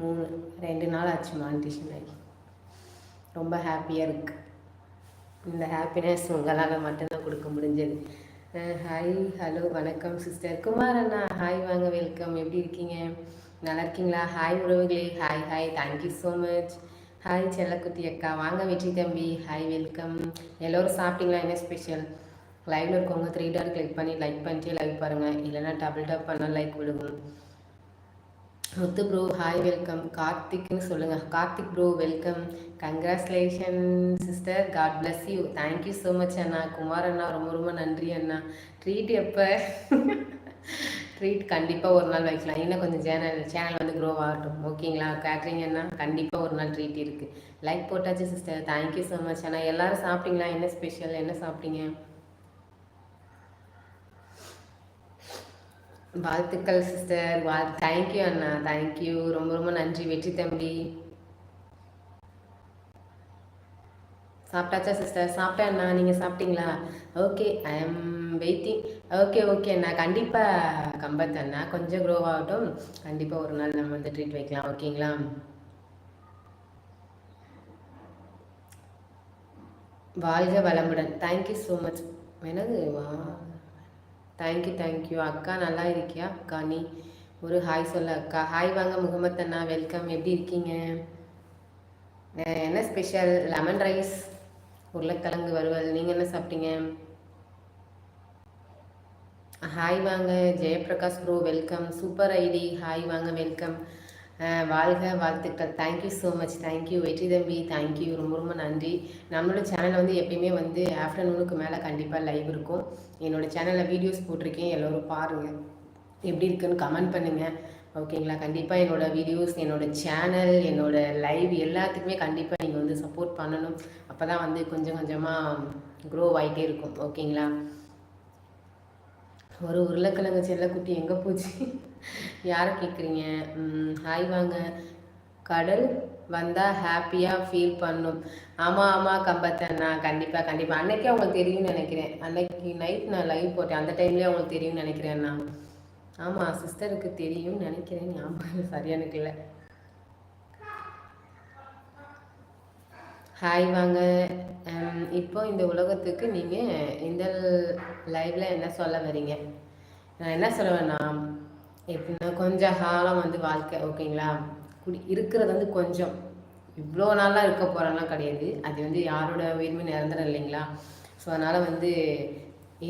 மூணு ரெண்டு நாள் ஆச்சு மானிட்டேஷன் ஆகி. ரொம்ப ஹாப்பியாக இருக்குது இந்த ஹாப்பினஸ் உங்களால் மட்டும்தான் கொடுக்க முடிஞ்சது. ஹாய் ஹலோ வணக்கம் சிஸ்டர் குமார் அண்ணா ஹாய் வாங்க வெல்கம் எப்படி இருக்கீங்க? நல்லா இருக்கீங்களா? ஹாய் உறவுகளே. Hi hi thank you so much hi செல்லக்குட்டி அக்கா. வாங்க வெற்றி தம்பி. ஹாய் வெல்கம் எல்லோரும் சாப்பிட்டீங்களா? என்ன ஸ்பெஷல் லைவ்ல இருக்கவங்க த்ரீ டார் கிளிக் பண்ணி லைக் பண்ணிட்டு லைக் பாருங்கள் இல்லைன்னா டபுள் டாப் பண்ணால் லைக் விடுவோம் முத்து ப்ரோ ஹாய் வெல்கம் கார்த்திக்னு சொல்லுங்கள் Karthik bro welcome congratulation sister God bless you thank you so much அண்ணா. குமார் அண்ணா ரொம்ப ரொம்ப நன்றி அண்ணா. ட்ரீட் எப்போ? ட்ரீட் கண்டிப்பாக ஒரு நாள் வைக்கலாம். இன்னும் கொஞ்சம் சேனல் சேனல் வந்து க்ரோ ஆகட்டும். ஓகேங்களா கேட்குறீங்க அண்ணா? கண்டிப்பாக ஒரு நாள் ட்ரீட் இருக்குது லைக் போட்டாச்சு sister thank you so much அண்ணா. எல்லோரும் சாப்பிட்டீங்களா? என்ன ஸ்பெஷல் என்ன சாப்பிட்டீங்க? வாழ்த்துக்கள் சிஸ்டர் வாழ் தேங்க்யூ அண்ணா. தேங்க்யூ ரொம்ப ரொம்ப நன்றி. வெற்றி தம்பி. சாப்பிட்டாச்சா சிஸ்டர் சாப்பிட்டேன் அண்ணா. நீங்கள் சாப்பிட்டீங்களா? Okay I am waiting okay okay அண்ணா. கண்டிப்பாக கம்பத் அண்ணா. கொஞ்சம் க்ரோ ஆகட்டும். கண்டிப்பாக ஒரு நாள் நம்ம வந்து ட்ரீட் வைக்கலாம். ஓகேங்களா வாழ்க வளமுடன். தேங்க்யூ ஸோ மச் என்னது வா தேங்க்யூ தேங்க்யூ அக்கா நல்லா இருக்கியா? அக்கா நீ ஒரு ஹாய் சொல்ல அக்கா. ஹாய் வாங்க முகமத் அண்ணா. வெல்கம் எப்படி இருக்கீங்க? என்ன ஸ்பெஷல் லெமன் ரைஸ் உருளைக்கிழங்கு வறுவல். நீங்கள் என்ன சாப்பிட்டீங்க? ஹாய் வாங்க. Jayaprakash bro welcome super ID. Hi வாங்க வெல்கம் வாழ்க வாழ்த்துக்கள். தேங்க்யூ ஸோ மச் தேங்க்யூ வெற்றி தம்பி தேங்க்யூ ரொம்ப ரொம்ப நன்றி. நம்மளோட சேனல் வந்து எப்பயுமே வந்து ஆஃப்டர்நூனுக்கு மேலே கண்டிப்பாக லைவ் இருக்கும். என்னோடய சேனலில் வீடியோஸ் போட்டிருக்கேன். எல்லோரும் பாருங்கள் எப்படி இருக்குன்னு கமெண்ட் பண்ணுங்கள் ஓகேங்களா கண்டிப்பாக என்னோடய வீடியோஸ் என்னோடய சேனல் என்னோடய லைவ் எல்லாத்துக்குமே கண்டிப்பாக நீங்கள் வந்து சப்போர்ட் பண்ணணும். அப்போ தான் வந்து கொஞ்சம் கொஞ்சமாக க்ரோ ஆகிட்டே இருக்கும். ஓகேங்களா ஒரு உருளைக்கிழங்கு செல்லக்குட்டி எங்கே போச்சு? யாரை கேட்குறீங்க ஹாய் வாங்க. கடல் வந்தால் ஹாப்பியாக ஃபீல் பண்ணும். ஆமாம் ஆமாம் கம்பத்தண்ணா. கண்டிப்பாக கண்டிப்பாக அன்னைக்கே அவங்களுக்கு தெரியும்னு நினைக்கிறேன். அன்னைக்கு நைட் நான் லைவ் போட்டேன். அந்த டைம்லேயே அவங்களுக்கு தெரியும்னு நினைக்கிறேன் நான். ஆமாம் சிஸ்டருக்கு தெரியும்னு நினைக்கிறேன். ஞாபகம் சரியான இல்லை. ஹாய் வாங்க. இப்போ இந்த உலகத்துக்கு நீங்கள் இந்த லைவில் என்ன சொல்ல வரீங்க நான் என்ன சொல்ல வேணாம் எப்படின்னா கொஞ்சம் காலம் வந்து வாழ்க்கை ஓகேங்களா? குடி இருக்கிறது வந்து கொஞ்சம். இவ்வளோ நாளாக இருக்க போகிறலாம் கிடையாது. அது வந்து யாரோட உயிர்மை நிரந்தரம் இல்லைங்களா? ஸோ அதனால் வந்து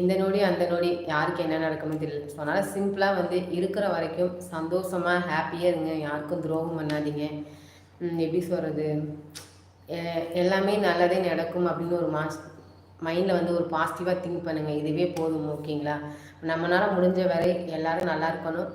இந்த நொடி அந்த நொடி யாருக்கு என்ன நடக்கணும் தெரியல. ஸோ அதனால் சிம்பிளாக வந்து இருக்கிற வரைக்கும் சந்தோஷமாக ஹாப்பியாக இருங்க. யாருக்கும் துரோகம் பண்ணாதீங்க. எப்படி சொல்கிறது எல்லாமே நல்லதே நடக்கும் அப்படின்னு ஒரு மாஸ் மைண்டில் வந்து ஒரு பாசிட்டிவாக திங்க் பண்ணுங்கள் இதுவே போதும் ஓகேங்களா நம்மளால் முடிஞ்ச வரை எல்லோரும் நல்லா இருக்கணும்.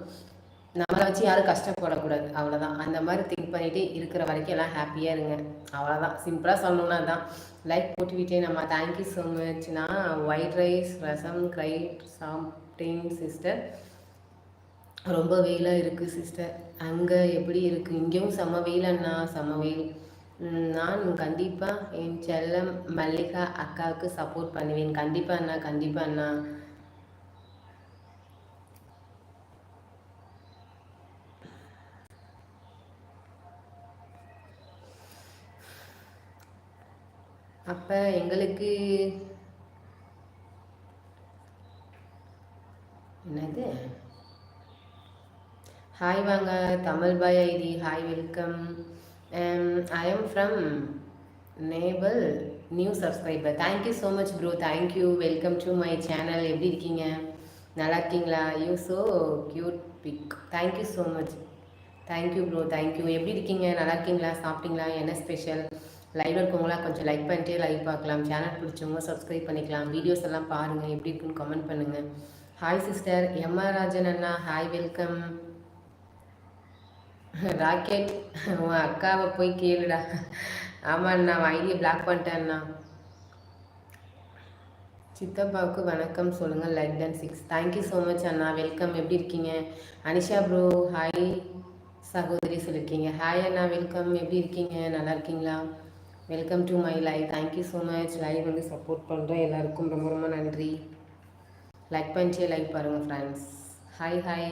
நம்மளை வச்சு யாரும் கஷ்டப்படக்கூடாது. அவ்வளோதான் அந்த மாதிரி திங்க் பண்ணிவிட்டு இருக்கிற வரைக்கும் எல்லாம் ஹாப்பியாக இருங்க. அவ்வளோதான் சிம்பிளாக சொல்லணும்னா தான் லைக் போட்டுவிட்டே நம்ம தேங்க்யூ ஸோ மச் நான் ஒயிட் ரைஸ் ரசம் கிரைட் சாப்பிட்டேன் சிஸ்டர் ரொம்ப வெயிலாக இருக்குது சிஸ்டர் அங்கே எப்படி இருக்குது இங்கேயும் செம்ம வெயில் அண்ணா செம்ம வெயில். நான் கண்டிப்பாக என் செல்லம் மல்லிகா அக்காவுக்கு சப்போர்ட் பண்ணுவேன். கண்டிப்பாக அண்ணா கண்டிப்பாக அண்ணா. அப்போ எங்களுக்கு என்னது? ஹாய் வாங்க Tamil boy ID. Hi welcome I am from Nepal new subscriber thank you so much bro thank you welcome to my channel எப்படி இருக்கீங்க? நல்லா இருக்கீங்களா? You so cute big thank you so much thank you bro thank you எப்படி இருக்கீங்க? நல்லா இருக்கீங்களா? சாப்பிட்டீங்களா? என்ன ஸ்பெஷல் லைவ் இருக்கவங்களா கொஞ்சம் லைக் பண்ணிட்டே லைவ் பார்க்கலாம். சேனல் பிடிச்சவங்க சப்ஸ்கிரைப் பண்ணிக்கலாம். வீடியோஸ் எல்லாம் பாருங்கள் எப்படி இருக்குன்னு கமெண்ட் பண்ணுங்கள் ஹாய் சிஸ்டர் எம்ஆர் ராஜன் அண்ணா. Hi welcome rocket. உன் அக்காவை போய் கேளுடா. ஆமாண்ணா ஐடியை பிளாக் பண்ணிட்டேன்ண்ணா சித்தப்பாவுக்கு வணக்கம் சொல்லுங்கள் like done six thank you so much Anna. Welcome எப்படி இருக்கீங்க? அனிஷா ப்ரோ ஹாய் சகோதரி சொல்லியிருக்கீங்க ஹாய் அண்ணா வெல்கம் எப்படி இருக்கீங்க? நல்லா இருக்கீங்களா? Welcome to my live thank you so much live வந்து சப்போர்ட் பண்ணுறேன் எல்லாருக்கும் ரொம்ப ரொம்ப நன்றி. லைக் பண்ணிச்சே லைக் பாருங்கள் ஃப்ரெண்ட்ஸ் ஹாய் ஹாய்